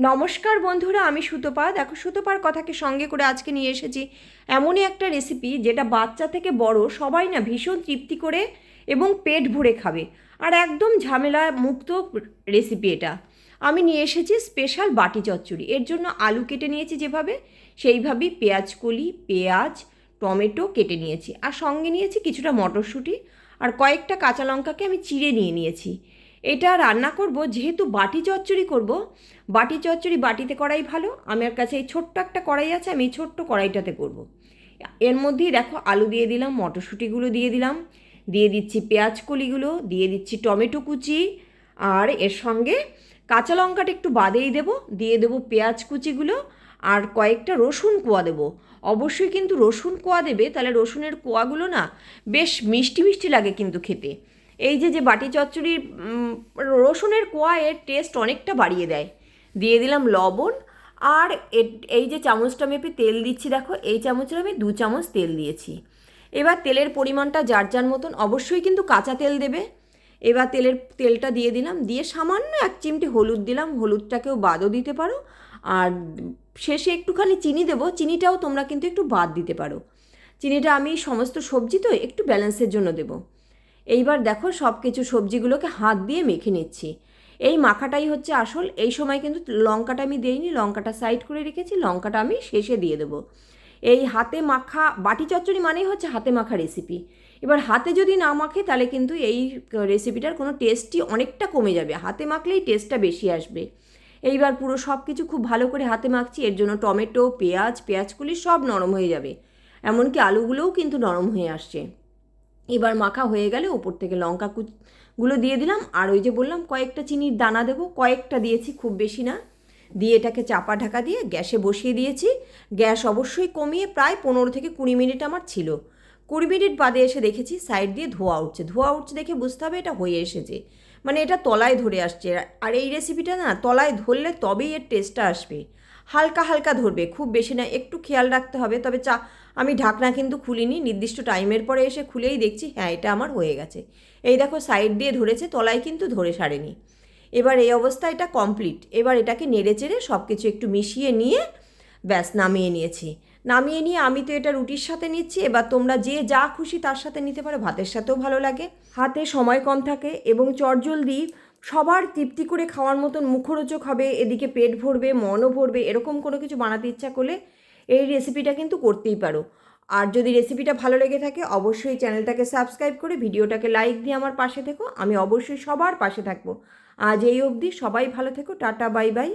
নমস্কার বন্ধুরা, আমি সুতপা। দেখো, সুতপার কথাকে সঙ্গে করে আজকে নিয়ে এসেছি এমনই একটা রেসিপি যেটা বাচ্চা থেকে বড় সবাই না ভীষণ তৃপ্তি করে এবং পেট ভরে খাবে। আর একদম ঝামেলা মুক্ত রেসিপি এটা। আমি নিয়ে এসেছি স্পেশাল বাটি চচ্চড়ি। এর জন্য আলু কেটে নিয়েছি যেভাবে, সেইভাবেই পেঁয়াজ কলি, পেঁয়াজ, টমেটো কেটে নিয়েছি। আর সঙ্গে নিয়েছি কিছুটা মটরশুঁটি। আর কয়েকটা কাঁচা লঙ্কাকে আমি চিড়ে নিয়ে নিয়েছি। এটা রান্না করব, যেহেতু বাটি চচ্চড়ি করব। বাটি চচ্চড়ি বাটিতে করাই ভালো আমার কাছে এই ছোট্ট একটা কড়াই আছে, আমি এই ছোট্ট কড়াইটাতে করব। এর মধ্যেই দেখো আলু দিয়ে দিলাম, মটরশুঁটিগুলো দিয়ে দিলাম, দিয়ে দিচ্ছি পেঁয়াজ কলিগুলো, দিয়ে দিচ্ছি টমেটো কুচি, আর এর সঙ্গে কাঁচা লঙ্কাটা একটু বাদেই দেবো, দিয়ে দেবো পেঁয়াজ কুচিগুলো, আর কয়েকটা রসুন কোয়া দেবো। অবশ্যই কিন্তু রসুন কোয়া দেবে, তাহলে রসুনের কোয়াগুলো না বেশ মিষ্টি মিষ্টি লাগে কিন্তু খেতে। এই যে যে বাটি চচ্চড়ির রসুনের কোয়া এর টেস্ট অনেকটা বাড়িয়ে দেয়। দিয়ে দিলাম লবণ, আর এই যে চামচটা মেপে তেল দিচ্ছি দেখো, এই চামচের আমি দু চামচ তেল দিয়েছি। এবার তেলের পরিমাণটা যার যার মতন, অবশ্যই কিন্তু কাঁচা তেল দেবে। এবার তেলের তেলটা দিয়ে দিলাম, দিয়ে সামান্য এক চিমটি হলুদ দিলাম, হলুদটাকেও বাদও দিতে পারো। আর শেষে একটুখানি চিনি দেবো, চিনিটাও তোমরা কিন্তু একটু বাদ দিতে পারো। চিনিটা আমি সমস্ত সবজি তো একটু ব্যালেন্সের জন্য দেবো। এইবার দেখো সব কিছু সবজিগুলোকে হাত দিয়ে মেখে নিচ্ছি। এই মাখাটাই হচ্ছে আসল। এই সময় কিন্তু লঙ্কাটা আমি দেইনি, লঙ্কাটা সাইড করে রেখেছি, লঙ্কাটা আমি শেষে দিয়ে দেবো। এই হাতে মাখা, বাটি চচ্চড়ি মানেই হচ্ছে হাতে মাখা রেসিপি এবার হাতে যদি না মাখে, তাহলে কিন্তু এই রেসিপিটার কোনো টেস্টই অনেকটা কমে যাবে। হাতে মাখলেই টেস্টটা বেশি আসবে। এইবার পুরো সব কিছু খুব ভালো করে হাতে মাখছি। এর জন্য টমেটো, পেঁয়াজ পেঁয়াজগুলি সব নরম হয়ে যাবে। এমনকি আলুগুলোও কিন্তু নরম হয়ে আসছে। এবার মাখা হয়ে গেলে ওপর থেকে লঙ্কা গুলো দিয়ে দিলাম। আর ওই যে বললাম, কয়েকটা চিনির দানা দেবো। কয়েকটা দিয়েছি, খুব বেশি না। দিয়ে এটাকে চাপা ঢাকা দিয়ে গ্যাসে বসিয়ে দিয়েছি। গ্যাস অবশ্যই কমিয়ে প্রায় পনেরো থেকে কুড়ি মিনিট আমার ছিল। কুড়ি মিনিট বাদে এসে দেখেছি সাইড দিয়ে ধোয়া উঠছে। ধোয়া উঠছে দেখে বুঝতে হবে এটা হয়ে এসেছে। মানে এটা তলায় ধরে আসছে। আর এই রেসিপিটা না তলায় ধরলে তবেই এর টেস্টটা আসবে। হালকা হালকা ধরবে, খুব বেশি না, একটু খেয়াল রাখতে হবে। তবে চা, আমি ঢাকনা কিন্তু খুলিনি, নির্দিষ্ট টাইমের পরে এসে খুলেই দেখছি হ্যাঁ এটা আমার হয়ে গেছে। এই দেখো সাইড দিয়ে ধরেছে, তলায় কিন্তু ধরে সারেনি। এবার এই অবস্থা এটা কমপ্লিট এবার এটাকে নেড়ে চেড়ে সব কিছু একটু মিশিয়ে নিয়ে ব্যাস নামিয়ে নিয়েছি। নামিয়ে নিয়ে আমি তো এটা রুটির সাথে নিচ্ছি, এবার তোমরা যে যা খুশি তার সাথে নিতে পারো, ভাতের সাথেও ভালো লাগে। হাতে সময় কম থাকে এবং চটজলদি সবার তৃপ্তি করে খাওয়ার মতন মুখরোচক হবে, এদিকে পেট ভরবে, মনও ভরবে, এরকম কোনো কিছু বানাতে ইচ্ছা করলে এই রেসিপিটা কিন্তু করতেই পারো। আর যদি রেসিপিটা ভালো লেগে থাকে, অবশ্যই চ্যানেলটাকে সাবস্ক্রাইব করে ভিডিওটাকে লাইক দিয়ে আমার পাশে থেকো, আমি অবশ্যই সবার পাশে থাকব। আজ এই অবধি সবাই ভালো থেকো, টাটা বাই বাই